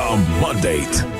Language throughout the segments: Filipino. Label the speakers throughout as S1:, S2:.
S1: The Mandate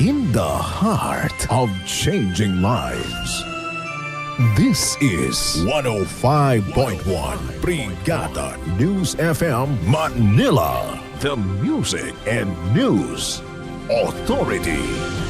S1: in the heart of changing lives. This is 105.1 Brigada News FM Manila. The Music and News Authority.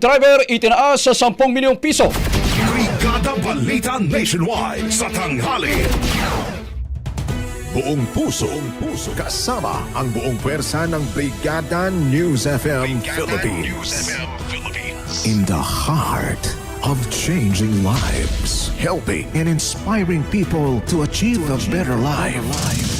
S2: Driver itinaas sa 10 milyong piso.
S1: Brigada Balita Nationwide sa tanghali. Buong puso, buong puso, kasama ang buong pwersa ng Brigada News FM Philippines. In the heart of changing lives, helping and inspiring people to achieve a better life.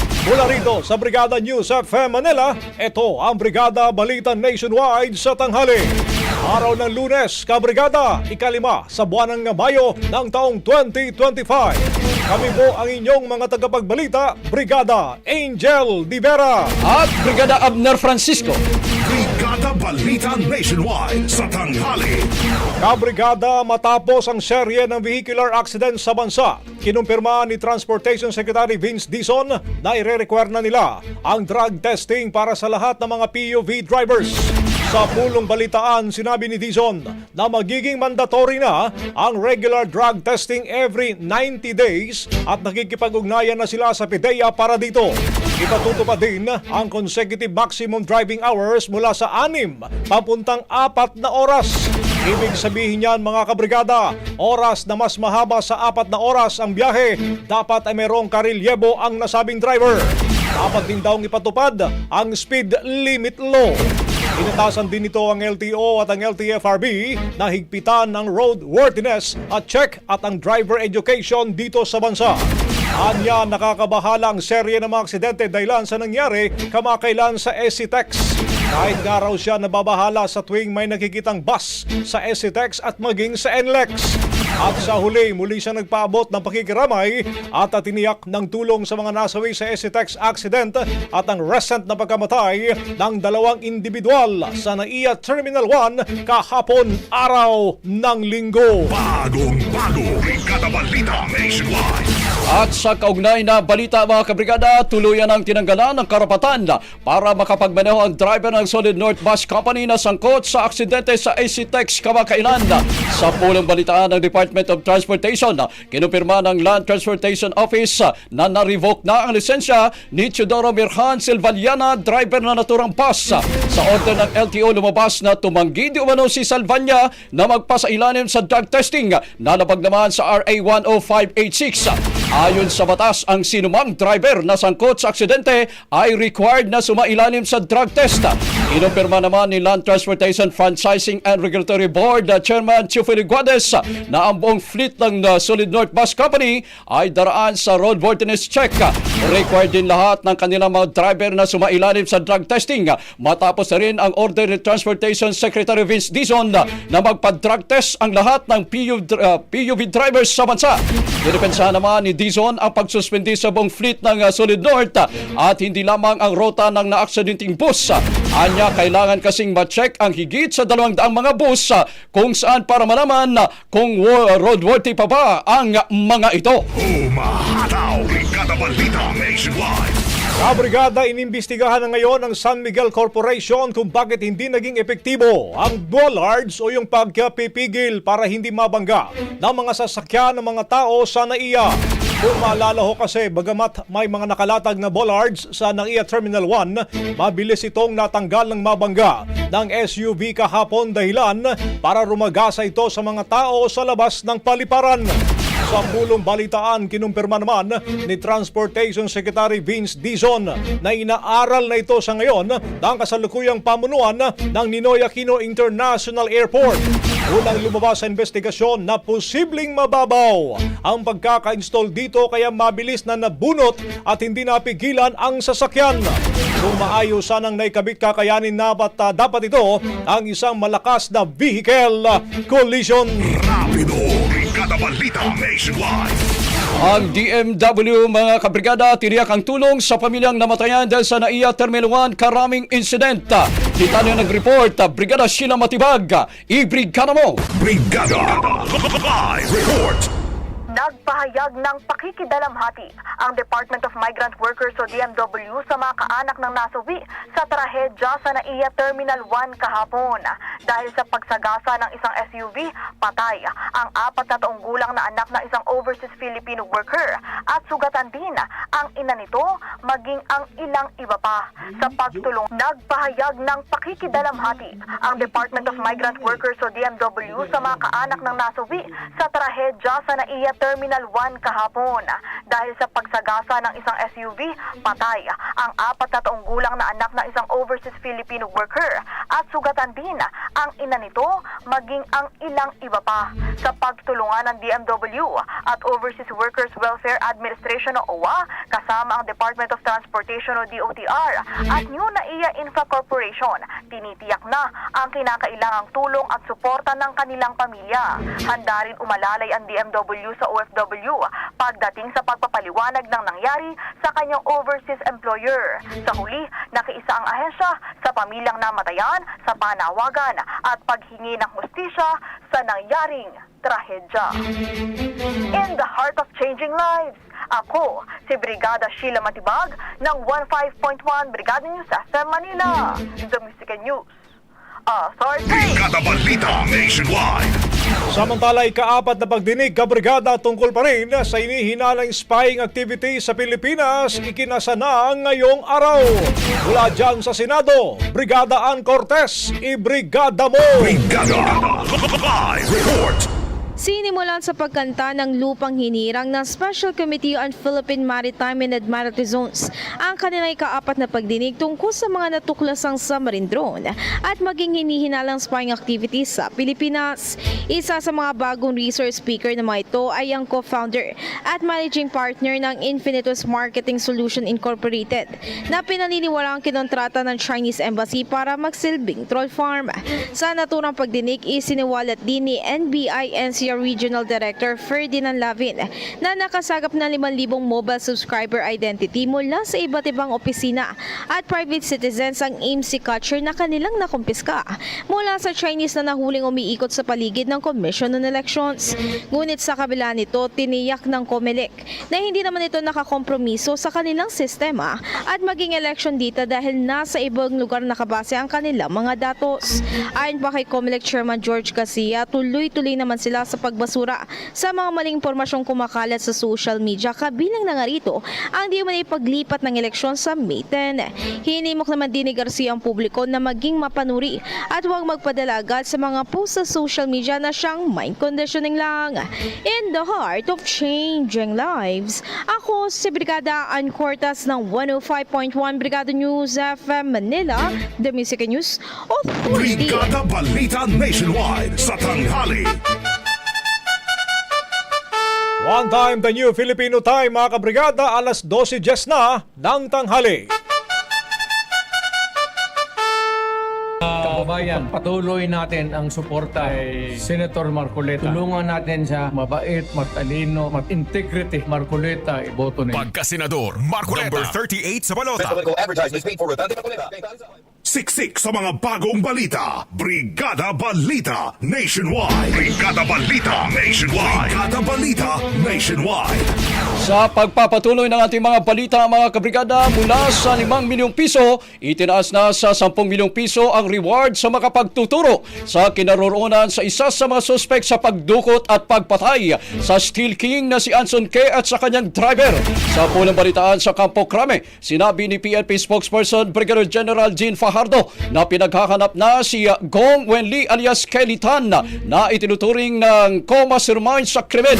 S2: Mula rito sa Brigada News FM Manila, ito ang Brigada Balita Nationwide sa tanghali. Araw ng lunes, kabrigada, ikalima sa buwan ng Mayo ng taong 2025. Kami po ang inyong mga tagapagbalita, Brigada Angel Divera.
S3: at Brigada Abner Francisco.
S1: Balita Nationwide sa tanghali.
S2: Kabrigada matapos ang serye ng vehicular accident sa bansa. Kinumpirma ni Transportation Secretary Vince Dizon na ire-require na nila ang drug testing para sa lahat ng mga PUV drivers. Sa pulong balitaan, sinabi ni Dizon na magiging mandatory na ang regular drug testing every 90 days at nakikipag-ugnayan na sila sa PIDEA para dito. Ipatutupad din ang consecutive maximum driving hours mula sa 6 papuntang 4 na oras. Ibig sabihin niyan mga kabrigada, oras na mas mahaba sa apat na oras ang biyahe, dapat ay merong karilyebo ang nasabing driver. Dapat din daw ipatupad ang speed limit law. Inatasan din nito ang LTO at ang LTFRB na higpitan ng roadworthiness at check at ang driver education dito sa bansa. Anya nakakabahala ang serye ng mga aksidente dahilan sa nangyari kamakailan sa SCTEX. Kahit nga raw siya nababahala sa tuwing may nakikitang bus sa SCTEX at maging sa NLEX. At sa huli, muli siya nagpaabot ng pakikiramay at tiniyak ng tulong sa mga nasawi sa SCTEX accident at ang recent na pagkamatay ng dalawang individual sa NAIA Terminal 1 kahapon araw ng linggo.
S1: Bagong bago. Brigada Balita Nationwide.
S3: At sa kaugnay na balita mga kabrigada, tuluyan ang tinanggalan ng karapatan para makapagmaneho ang driver ng Solid North Bus Company na sangkot sa aksidente sa ACTEX kamakailan. Sa pulong balitaan ng Department of Transportation, kinumpirma ng Land Transportation Office na na-revoke na ang lisensya ni Teodoro Mirhan Silvaliana, driver na naturang bus. Sa order ng LTO lumabas na tumanggi di umano si Salvania na magpasailalim sa drug testing na labag naman sa RA 10586. Ayon sa batas, ang sinumang driver na sangkot sa aksidente ay required na sumailalim sa drug test. Inumpirma naman ni Land Transportation Franchising and Regulatory Board uh, Chairman Chufili Guades na ang buong fleet ng uh, Solid North Bus Company ay daraan sa roadworthiness check. Required din lahat ng kanilang mga driver na sumailalim sa drug testing. Matapos na rin ang order ni Transportation Secretary Vince Dizon na magpa-drug test ang lahat ng PUV, uh, drivers sa bansa. Dinepensahan naman ni Dizon ang pagsuspindi sa buong fleet ng uh, Solid North uh, at hindi lamang ang rota ng naaksidenteng bus. Anya, kailangan kasing ma-check ang higit sa dalawang daang mga bus uh, kung saan para malaman uh, kung wa- roadworthy pa ba ang mga ito.
S1: Umahataw. Brigada Balita Nationwide.
S2: Kabrigada, inimbestigahan na ngayon ng San Miguel Corporation kung bakit hindi naging epektibo ang bollards o yung pagkapipigil para hindi mabangga ng mga sasakyan ng mga tao sa NAIA. Kung maalala ho kasi, bagamat may mga nakalatag na bollards sa NAIA Terminal 1, mabilis itong natanggal ng mabangga ng SUV kahapon dahilan para rumagasa ito sa mga tao sa labas ng paliparan. Sa balitaan, kinumpirma naman ni Transportation Secretary Vince Dizon na inaaral na ito sa ngayon ng kasalukuyang pamunuan ng Ninoy Aquino International Airport. Unang lumabas sa investigasyon na posibleng mababaw ang pagkaka-install dito kaya mabilis na nabunot at hindi napigilan ang sasakyan. Kung maayos sanang naikabit kakayanin dapat, ah, dapat ito ang isang malakas na vehicle collision.
S1: Rapido. Brigada Balita Nationwide.
S3: Ang DMW mga kabrigada tiniyak ang tulong sa pamilyang namatayan dahil sa NAIA Terminal 1 karaming incident. Kita niyo nag-report, Brigada Sheila Matibag, i-brigada mo!
S1: Brigada. Live report.
S4: Nagpahayag ng pakikidalamhati ang Department of Migrant Workers o DMW sa mga kaanak ng nasawi sa trahedya sa NAIA Terminal 1 kahapon. Dahil sa pagsagasa ng isang SUV, patay ang apat na taong gulang na anak ng isang overseas Filipino worker at sugatan din ang ina nito maging ang ilang iba pa. Sa pagtulong, nagpahayag ng pakikidalamhati ang Department of Migrant Workers o DMW sa mga kaanak ng nasawi sa trahedya sa NAIA Terminal 1 kahapon. Dahil sa pagsagasa ng isang SUV, patay ang apat na taong gulang na anak ng isang overseas Filipino worker at sugatan din ang ina nito maging ang ilang iba pa. Sa pagtulungan ng DMW, at Overseas Workers Welfare Administration o OWA kasama ang Department of Transportation o DOTR at New NAIA Infra Corporation. Tinitiyak na ang kinakailangang tulong at suporta ng kanilang pamilya. Handa rin umalalay ang DMW sa OFW pagdating sa pagpapaliwanag ng nangyari sa kanyang overseas employer. Sa huli, nakiisa ang ahensya sa pamilyang namatayan sa panawagan at paghingi ng hustisya sa nangyaring trahedya. In the heart of changing lives, ako si Brigada Sheila Matibag ng 15.1 Brigada News FM Manila, The Music News. Authority!
S1: Kada balita nationwide.
S2: Samantala, ikaapat na pagdinig kabrigada tungkol pa rin sa inihinalang spying activity sa Pilipinas ikinasa na ngayong araw. Mula dyan sa Senado, Brigada Ann Cortez, ibrigada mo!
S1: Brigada. Live report.
S5: Sinimulan sa pagkanta ng lupang hinirang ng Special Committee on Philippine Maritime and Admiralty Zones ang kanilang ikaapat na pagdinig tungkol sa mga natuklasang submarine drone at maging hinihinalang spying activities sa Pilipinas. Isa sa mga bagong resource speaker na mga ito ay ang co-founder at managing partner ng Infinitus Marketing Solution Incorporated na pinaniniwala ang kinontrata ng Chinese Embassy para magsilbing troll farm. Sa naturang pagdinig, isiniwalat din ni NBI NCR Regional Director Ferdinand Lavin na nakasagap ng 5,000 mobile subscriber identity mula sa iba't ibang opisina at private citizens ang AIMC catcher na kanilang nakumpiska mula sa Chinese na nahuling umiikot sa paligid ng Commission on Elections. Ngunit sa kabila nito, tiniyak ng COMELEC na hindi naman ito nakakompromiso sa kanilang sistema at maging election data dahil nasa ibang lugar nakabase ang kanilang mga datos. Ayon pa kay COMELEC Chairman George Garcia, tuloy-tuloy naman sila sa pagbasura sa mga maling impormasyong kumakalat sa social media kabilang na nga rito ang di man paglipat ng eleksyon sa May 10. Hinimok naman din ni Garcia ang publiko na maging mapanuri at huwag magpadala agad sa mga post sa social media na siyang mind conditioning lang. In the heart of changing lives, ako si Brigada Ann Cortas ng 105.1 Brigada News FM Manila, The Music News Authority.
S1: Brigada Balita Nationwide sa tanghali.
S2: One time, the new Filipino time, mga kabrigada, alas 12.10 na ng tanghali.
S6: Kababayan, patuloy natin ang suporta kay Senator Marcoleta. Tulungan natin siya mabait, matalino, mat-integrity. Marcoleta, iboto nila.
S1: Pagkasenador Marcoleta. Number 38 sa balota.
S7: Political advertisement is paid for with Antipolita.
S1: Siksik sa mga bagong balita. Brigada Balita Nationwide. Brigada Balita Nationwide. Brigada Balita Nationwide.
S3: Sa pagpapatuloy ng ating mga balita mga kabrigada mula sa 5 milyong piso, itinaas na sa 10 milyong piso ang reward sa makapagtuturo sa kinaroroonan sa isa sa mga suspect sa pagdukot at pagpatay sa Steel King na si Anson K at sa kanyang driver. Sa pulang balitaan sa Campo Crame, sinabi ni PNP spokesperson Brigadier General Jean Fajardo na pinaghahanap na si Gong Wenli alias Kelly Tan na itinuturing ng coma mastermind sa krimen.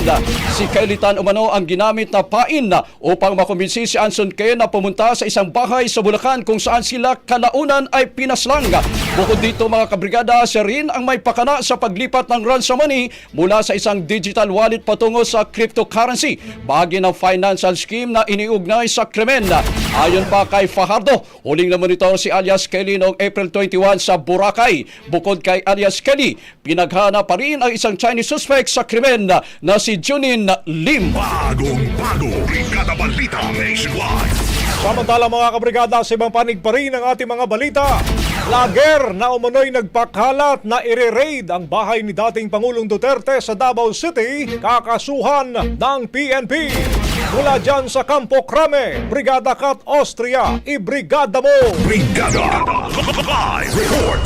S3: Si Kelly Tan umano ang ginamit na pain upang makumbinsi si Anson K na pumunta sa isang bahay sa Bulacan kung saan sila kalaunan ay pinaslang. Bukod dito mga kabrigada, siya rin ang may pakana sa paglipat ng ransom money mula sa isang digital wallet patungo sa cryptocurrency, bahagi ng financial scheme na iniugnay sa krimen. Ayon pa kay Fajardo, huling naman ito si alias Kelly noong April 21 sa Boracay. Bukod kay alias Kelly, pinaghana pa rin ang isang Chinese suspect sa krimen na si Junin Lim.
S1: Bagong bago. Brigada Balita Nationwide.
S2: Samantala mga kabrigada, sa ibang panig pa rin ang ating mga balita. Lager na umano'y nagpakalat na ire-raid ang bahay ni dating Pangulong Duterte sa Davao City, kakasuhan ng PNP. Mula dyan sa Campo Crame, Brigada Kat Austria, ibrigada mo!
S1: Brigada. Live report.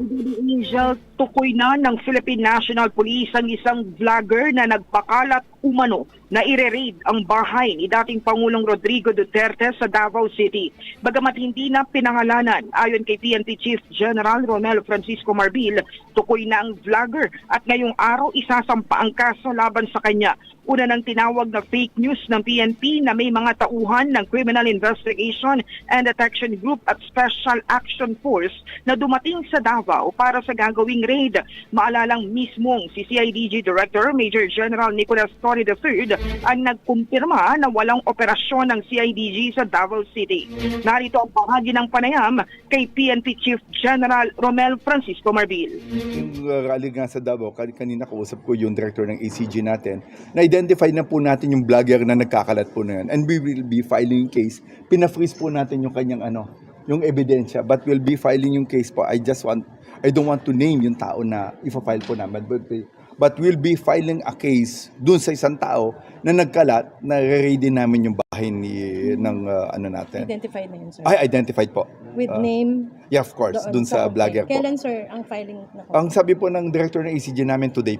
S8: Angel tukoy na ng Philippine National Police ang isang vlogger na nagpakalat umano na ire-raid ang bahay ni dating Pangulong Rodrigo Duterte sa Davao City. Bagamat hindi na pinangalanan, ayon kay PNP Chief General Romel Francisco Marbil, tukoy na ang vlogger at ngayong araw isasampa ang kaso laban sa kanya. Una nang tinawag na fake news ng PNP na may mga tauhan ng Criminal Investigation and Detection Group at Special Action Force na dumating sa Davao para sa gagawing raid. Maalalang mismong si CIDG Director Major General Nicolas Torre III ang nagkumpirma na walang operasyon ng CIDG sa Davao City. Narito ang bahagi ng panayam kay PNP Chief General Romel Francisco Marbil.
S9: Yung uh, rally nga sa Davao, kan- kanina kausap ko yung director ng ACG natin, na-identify na po natin yung vlogger na nagkakalat po na yan. And we will be filing case. Pina-freeze po natin yung kanyang ano, yung ebidensya. But we'll be filing yung case po. I just want, I don't want to name yung tao na ifa-file po namin. But, but we'll be filing a case dun sa isang tao na nagkalat, na re-ready namin yung bahay ni, ng uh, ano natin.
S10: Identified na yun, sir.
S9: Ay, identified po.
S10: With
S9: Uh,
S10: name?
S9: Yeah, of course.
S10: doon
S9: Dun sa
S10: okay.
S9: vlogger po.
S10: Kailan, sir, ang filing na
S9: Ang sabi po ng director ng ACG namin today,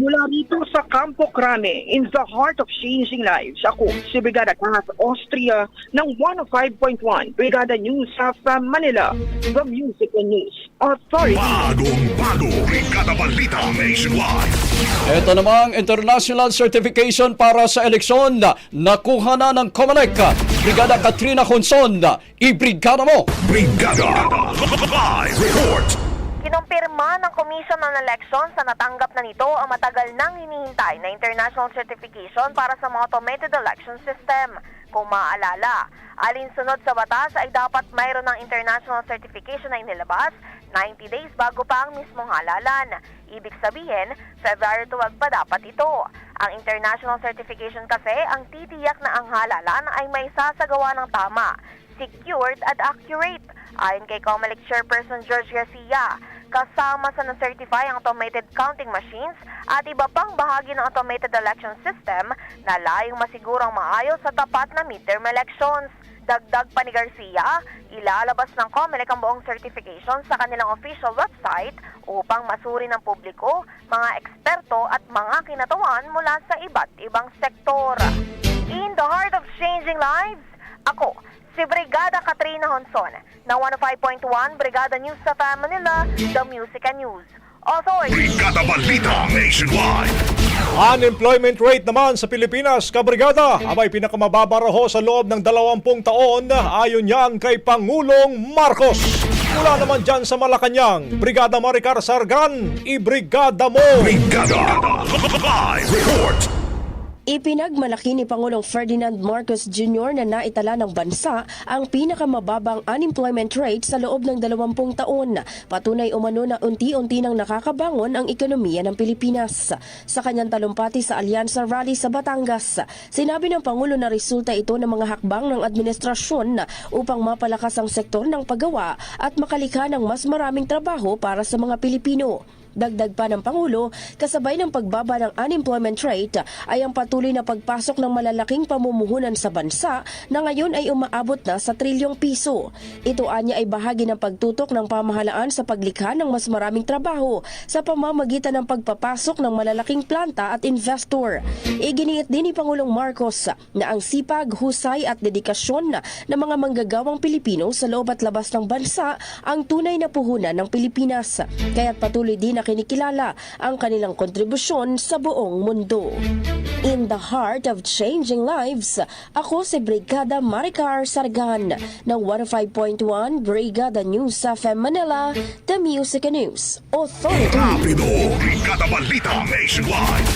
S8: Mula rito sa Campo Crame, in the heart of changing lives, ako si Brigada Kath Austria ng 105.1 Brigada News sa Manila, the Music and News Authority.
S1: Bagong bago, Brigada Balita Nationwide.
S3: Ito namang international certification para sa eleksyon nakuha na ng Comelec. Brigada Katrina Honson, ibrigada mo!
S1: Brigada Live Report.
S4: Kinumpirma ng Commission on Elections na natanggap na nito ang matagal nang hinihintay na international certification para sa mga automated election system. Kung maaalala, alinsunod sa batas ay dapat mayroon ng international certification na inilabas 90 days bago pa ang mismong halalan. Ibig sabihin, February 12 pa dapat ito. Ang international certification kasi ang titiyak na ang halalan ay may sasagawa ng tama, secured at accurate. Ayon kay Comelec Chairperson George Garcia, kasama sa na-certify ang automated counting machines at iba pang bahagi ng automated election system na layong masigurong maayos sa tapat na midterm elections. Dagdag pa ni Garcia, ilalabas ng COMELEC ang buong certification sa kanilang official website upang masuri ng publiko, mga eksperto at mga kinatawan mula sa iba't ibang sektor. In the heart of changing lives, ako, si Brigada Katrina Honson ng 105.1 Brigada News sa Manila, The Music and News Authority.
S1: Brigada Balita Nationwide.
S2: Unemployment rate naman sa Pilipinas, kabrigada, abay pinakamababa raw sa loob ng 20 taon ayon yan kay Pangulong Marcos. Mula naman dyan sa Malacanang, Brigada Maricar Sargan, ibrigada mo!
S1: Brigada Live Report.
S10: Ipinagmalaki ni Pangulong Ferdinand Marcos Jr. na naitala ng bansa ang pinakamababang unemployment rate sa loob ng 20 taon. Patunay umano na unti-unti nang nakakabangon ang ekonomiya ng Pilipinas. Sa kanyang talumpati sa Alyansa Rally sa Batangas, sinabi ng Pangulo na resulta ito ng mga hakbang ng administrasyon upang mapalakas ang sektor ng paggawa at makalikha ng mas maraming trabaho para sa mga Pilipino. Dagdag pa ng Pangulo, kasabay ng pagbaba ng unemployment rate ay ang patuloy na pagpasok ng malalaking pamumuhunan sa bansa na ngayon ay umaabot na sa trilyong piso. Ito anya ay bahagi ng pagtutok ng pamahalaan sa paglikha ng mas maraming trabaho sa pamamagitan ng pagpapasok ng malalaking planta at investor. Iginiit din ni Pangulong Marcos na ang sipag, husay at dedikasyon ng mga manggagawang Pilipino sa loob at labas ng bansa ang tunay na puhunan ng Pilipinas. Kaya't patuloy din na kinikilala ang kanilang kontribusyon sa buong mundo. In the heart of changing lives, ako si Brigada Maricar Sargan ng 105.1 Brigada News sa Manila, The Music News Authority.
S1: Rapido. Brigada Balita Nationwide.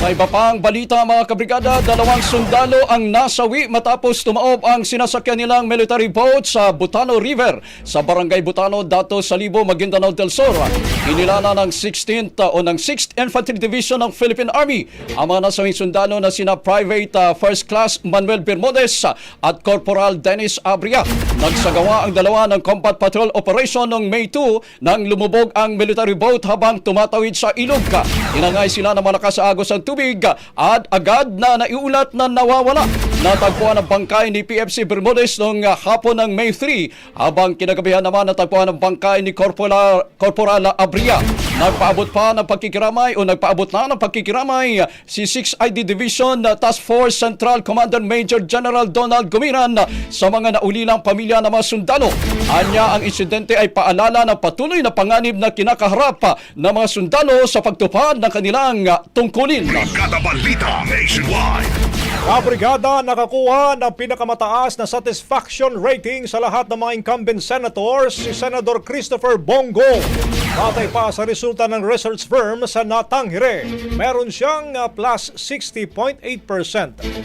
S3: Sa iba pang balita mga kabrigada, dalawang sundalo ang nasawi matapos tumaob ang sinasakyan nilang military boat sa Butano River sa Barangay Butano, Dato Salibo, Maguindanao del Sur. Inilana ng 16th uh, ng 6th Infantry Division ng Philippine Army ang mga nasawing sundalo na sina Private uh, First Class Manuel Bermudez uh, at Corporal Dennis Abria. Nagsagawa ang dalawa ng combat patrol operation noong May 2 nang lumubog ang military boat habang tumatawid sa ilog. Inangay sila ng malakas sa agos ng tubig at agad na naiulat na nawawala. Natagpuan ang bangkay ni PFC Bermudez noong uh, hapon ng May 3 habang kinagabihan naman natagpuan ang bangkay ni Corporal, Corporal Abria. Yeah. Nagpaabot pa ng pagkikiramay o nagpaabot na ng pagkikiramay si 6ID Division Task Force Central Commander Major General Donald Gumiran sa mga naulilang pamilya ng mga sundalo. Anya ang insidente ay paalala ng patuloy na panganib na kinakaharap ng mga sundalo sa pagtupad ng kanilang tungkulin.
S1: Balita nationwide.
S2: Kabrigada nakakuha ng pinakamataas na satisfaction rating sa lahat ng mga incumbent senators si Senator Christopher Bongo. Batay pa sa resulta ng research firm sa Natanghire, meron siyang uh, plus 60.8%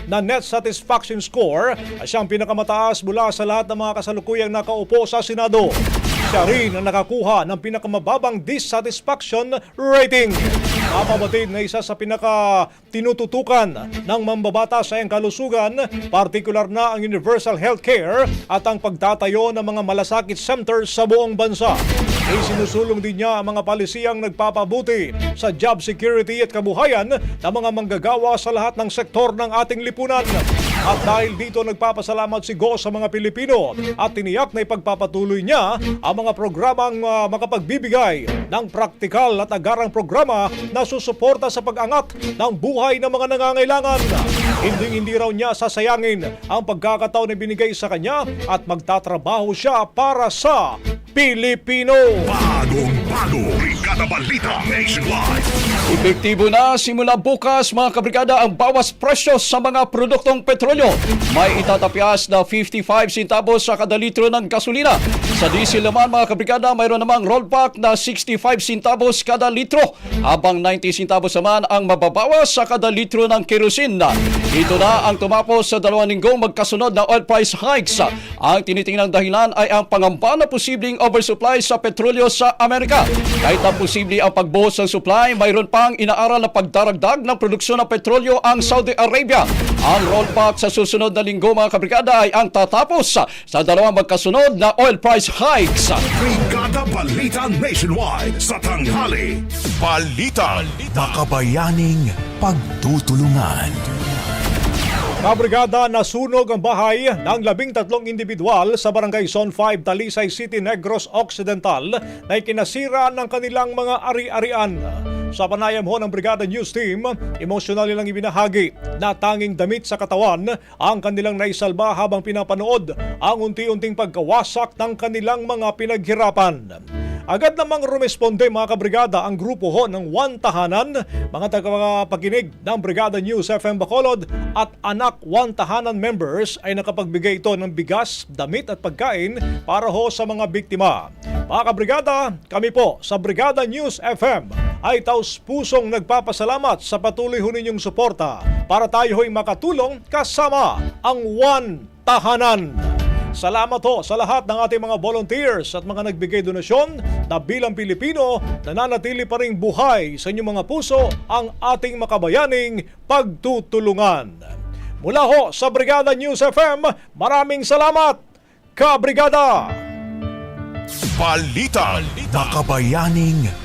S2: na net satisfaction score at siyang pinakamataas mula sa lahat ng mga kasalukuyang nakaupo sa Senado. Siya rin ang nakakuha ng pinakamababang dissatisfaction rating. Mapabatid na isa sa pinaka tinututukan ng mambabata sa iyang kalusugan, partikular na ang universal healthcare at ang pagtatayo ng mga malasakit centers sa buong bansa. Isinusulong din niya ang mga palisiyang nagpapabuti sa job security at kabuhayan ng mga manggagawa sa lahat ng sektor ng ating lipunan. At dahil dito nagpapasalamat si Go sa mga Pilipino at tiniyak na ipagpapatuloy niya ang mga programang uh, makapagbibigay ng praktikal at agarang programa na susuporta sa pag-angat ng buhay ng mga nangangailangan. Hindi hindi raw niya sasayangin ang pagkakataon na binigay sa kanya at magtatrabaho siya para sa Pilipino.
S1: Bagong bago. Brigada Balita Nationwide.
S3: Epektibo na simula bukas mga kabrigada ang bawas presyo sa mga produktong petrolyo. May itatapyas na 55 centavos sa kada litro ng gasolina. Sa diesel naman mga kabrigada mayroon namang rollback na 65 centavos kada litro habang 90 centavos naman ang mababawas sa kada litro ng kerosene. Ito na ang tumapos sa dalawang linggong magkasunod na oil price hikes. Ang tinitingnan dahilan ay ang pangamba na posibleng oversupply sa petrolyo sa Amerika. Kahit na posible ang pagbuhos ng supply, mayroon pang inaaral na pagdaragdag ng produksyon ng petrolyo ang Saudi Arabia. Ang rollback sa susunod na linggo mga kabrigada ay ang tatapos sa dalawang magkasunod na oil price hikes.
S1: Brigada Balita Nationwide sa tanghali. Balita. Makabayaning pagtutulungan.
S2: Kabrigada nasunog ang bahay ng labing tatlong individual sa Barangay Zone 5, Talisay City, Negros Occidental na ikinasira ng kanilang mga ari-arian. Sa panayam ho ng Brigada News Team, emosyonal nilang ibinahagi na tanging damit sa katawan ang kanilang naisalba habang pinapanood ang unti-unting pagkawasak ng kanilang mga pinaghirapan. Agad namang rumesponde mga kabrigada ang grupo ho ng One Tahanan, mga tagapakinig ng Brigada News FM Bacolod at anak One Tahanan members ay nakapagbigay ito ng bigas, damit at pagkain para ho sa mga biktima. Mga kabrigada, kami po sa Brigada News FM ay taus pusong nagpapasalamat sa patuloy ho ninyong suporta para tayo ho'y makatulong kasama ang One Tahanan. Salamat ho sa lahat ng ating mga volunteers at mga nagbigay donasyon na bilang Pilipino nananatili pa rin buhay sa inyong mga puso ang ating makabayaning pagtutulungan. Mula ho sa Brigada News FM, maraming salamat, Kabrigada!
S1: Balita. Makabayaning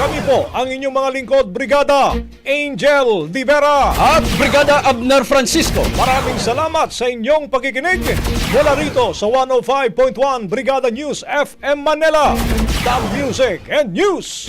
S2: Kami po ang inyong mga lingkod, Brigada Angel Di Vera.
S3: At Brigada Abner Francisco.
S2: Maraming salamat sa inyong pakikinig mula rito sa 105.1 Brigada News FM Manila. The Music and News